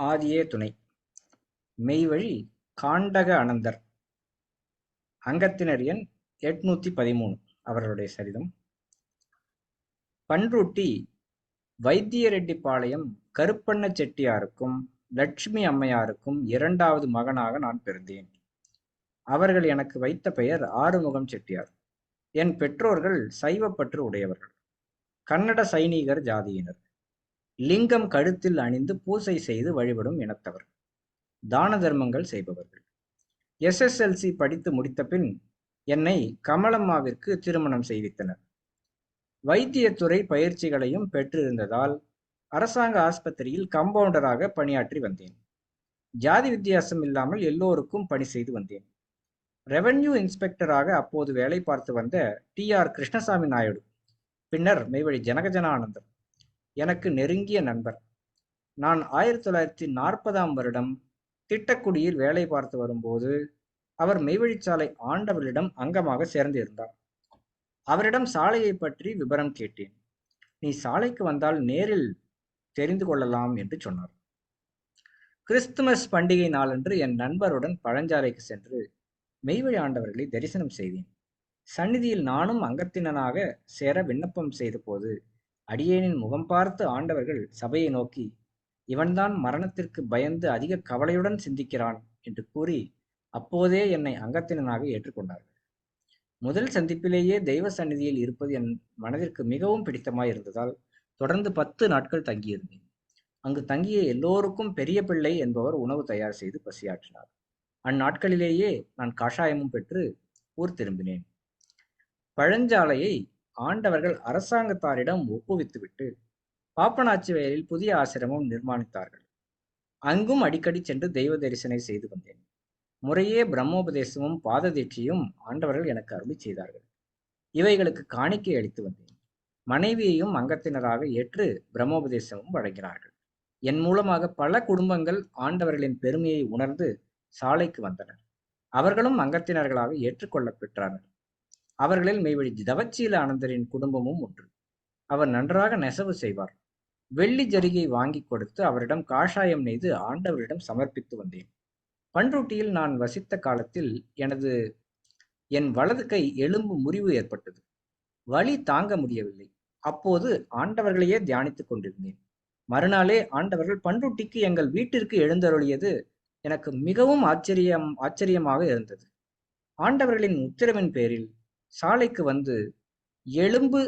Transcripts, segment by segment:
ஆதியே துணை. மெய்வழி காண்டக அனந்தர். அங்கத்தினர் எண் எட்நூத்தி பதிமூணு. அவர்களுடைய சரிதம். பன்ருட்டி வைத்தியரெட்டிப்பாளையம் கருப்பண்ண செட்டியாருக்கும் லட்சுமி அம்மையாருக்கும் இரண்டாவது மகனாக நான் பிறந்தேன். அவர்கள் எனக்கு வைத்த பெயர் ஆறுமுகம் செட்டியார். என் பெற்றோர்கள் சைவப்பற்று உடையவர்கள். கன்னட சைனிகர் ஜாதியினர். லிங்கம் கழுத்தில் அணிந்து பூசை செய்து வழிபடும் இனத்தவர். தான தர்மங்கள் செய்பவர்கள். எஸ்எஸ்எல்சி படித்து முடித்த பின் என்னை கமலம்மாவிற்கு திருமணம் செய்வித்தனர். வைத்தியத்துறை பயிற்சிகளையும் பெற்றிருந்ததால் அரசாங்க ஆஸ்பத்திரியில் கம்பவுண்டராக பணியாற்றி வந்தேன். ஜாதி வித்தியாசம் இல்லாமல் எல்லோருக்கும் பணி செய்து வந்தேன். ரெவென்யூ இன்ஸ்பெக்டராக அப்போது வேலை பார்த்து வந்த டி ஆர் கிருஷ்ணசாமி நாயுடு பின்னர் மெய்வழி ஜனகஜனானந்தர் எனக்கு நெருங்கிய நண்பர். நான் ஆயிரத்தி தொள்ளாயிரத்தி நாற்பதாம் வருடம் திட்டக்குடியில் வேலை பார்த்து வரும்போது அவர் மெய்வழிச்சாலை ஆண்டவரிடம் அங்கமாக சேர்ந்திருந்தார். அவரிடம் சாலையை பற்றி விவரம் கேட்டேன். நீ சாலைக்கு வந்தால் நேரில் தெரிந்து கொள்ளலாம் என்று சொன்னார். கிறிஸ்துமஸ் பண்டிகை நாளன்று என் நண்பருடன் பழஞ்சாலைக்கு சென்று மெய்வழி ஆண்டவர்களை தரிசனம் செய்தேன். சந்நிதியில் நானும் அங்கத்தினனாக சேர விண்ணப்பம் செய்த போது அடியேனின் முகம் பார்த்து ஆண்டவர்கள் சபையை நோக்கி இவன்தான் மரணத்திற்கு பயந்து அதிக கவலையுடன் சிந்திக்கிறான் என்று கூறி அப்போதே என்னை அங்கத்தினனாக ஏற்றுக்கொண்டார்கள். முதல் சந்திப்பிலேயே தெய்வ சந்நிதியில் இருப்பது என் மனதிற்கு மிகவும் பிடித்தமாய் இருந்ததால் தொடர்ந்து பத்து நாட்கள் தங்கியிருந்தேன். அங்கு தங்கிய எல்லோருக்கும் பெரிய பிள்ளை என்பவர் உணவு தயார் செய்து பசியாற்றினார். அந்நாட்களிலேயே நான் காஷாயமும் பெற்று ஊர் திரும்பினேன். பழஞ்சாலையை ஆண்டவர்கள் அரசாங்கத்தாரிடம் ஒப்புவித்துவிட்டு பாப்பனாச்சி வயலில் புதிய ஆசிரமம் நிர்மாணித்தார்கள். அங்கும் அடிக்கடி சென்று தெய்வ தரிசனை செய்து வந்தேன். முறையே பிரம்மோபதேசமும் பாததீட்சியும் ஆண்டவர்கள் எனக்கு அருளி செய்தார்கள். இவைகளுக்கு காணிக்கை அளித்து வந்தேன். மனைவியையும் அங்கத்தினராக ஏற்று பிரம்மோபதேசமும் வழங்கினார்கள். என் மூலமாக பல குடும்பங்கள் ஆண்டவர்களின் பெருமையை உணர்ந்து சாலைக்கு வந்தனர் அவர்களும் அங்கத்தினர்களாக ஏற்றுக்கொள்ள பெற்றார்கள். அவர்களில் மெய்வழி தவச்சீல ஆனந்தரின் குடும்பமும் ஒன்று. அவர் நன்றாக நெசவு செய்வார். வெள்ளி ஜரிகை வாங்கி கொடுத்து அவரிடம் காஷாயம் நெய்து ஆண்டவரிடம் சமர்ப்பித்து வந்தேன். பண்ருட்டியில் நான் வசித்த காலத்தில் எனது என் வலது கை எலும்பு முறிவு ஏற்பட்டது. வலி தாங்க முடியவில்லை. அப்போது ஆண்டவர்களையே தியானித்துக் கொண்டிருந்தேன். மறுநாளே ஆண்டவர்கள் பண்ருட்டிக்கு எங்கள் வீட்டிற்கு எழுந்தருளியது எனக்கு மிகவும் ஆச்சரியம் ஆச்சரியமாக இருந்தது. ஆண்டவர்களின் உத்தரவின் பேரில் சாலைக்கு வந்து எலும்பு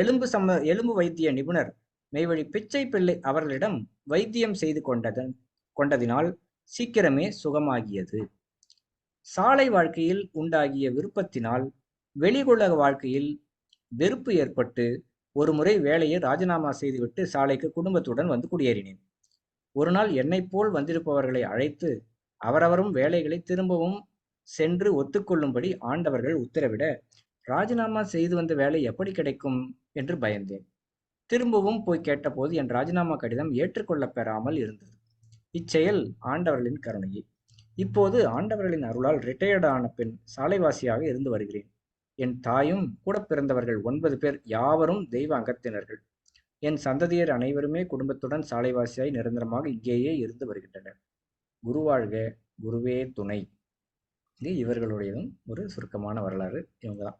எலும்பு சம்ம எலும்பு வைத்திய நிபுணர் மெய்வழி பிச்சை பிள்ளை அவர்களிடம் வைத்தியம் செய்து கொண்டதன் கொண்டதினால் சீக்கிரமே சுகமாகியது. சாலை வாழ்க்கையில் உண்டாகிய விருப்பத்தினால் வெளிகுலக வாழ்க்கையில் வெறுப்பு ஏற்பட்டு ஒரு முறை வேலையை ராஜினாமா செய்துவிட்டு சாலைக்கு குடும்பத்துடன் வந்து குடியேறினேன். ஒரு நாள் என்னைப் போல் வந்திருப்பவர்களை அழைத்து அவரவரும் வேலைகளை திரும்பவும் சென்று ஒத்துக்கொள்ளும்படி ஆண்டவர்கள் உத்தரவிட ராஜினாமா செய்து வந்த வேலை எப்படி கிடைக்கும்? என்று பயந்தேன். திரும்பவும் போய் கேட்டபோது என் ராஜினாமா கடிதம் ஏற்றுக்கொள்ள பெறாமல் இருந்தது. இச்செயல் ஆண்டவர்களின் கருணையே. இப்போது ஆண்டவர்களின் அருளால் ரிட்டையர்ட் ஆன பின் சாலைவாசியாக இருந்து வருகிறேன். என் தாயும் கூட பிறந்தவர்கள் ஒன்பது பேர் யாவரும் தெய்வ அங்கத்தினர்கள் என் சந்ததியர் அனைவருமே குடும்பத்துடன் சாலைவாசியாய் நிரந்தரமாக இங்கேயே இருந்து வருகின்றனர். குருவாழ்க குருவே துணை. இது இவர்களுடையதும் ஒரு சுருக்கமான வரலாறு இவங்க தான்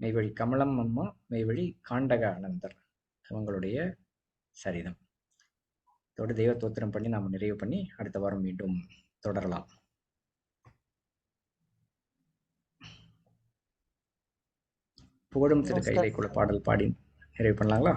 மெய்வழி கமலம் அம்மா மெய்வழி காண்டக அனந்தர். இவங்களுடைய சரிதம். இதோட தெய்வ தோத்திரம் பண்ணி நாம் நிறைவு பண்ணி அடுத்த வாரம் மீண்டும் தொடரலாம். புகழும் திரு கைலைக்குள்ள பாடல் பாடி நிறைவு பண்ணலாங்களா?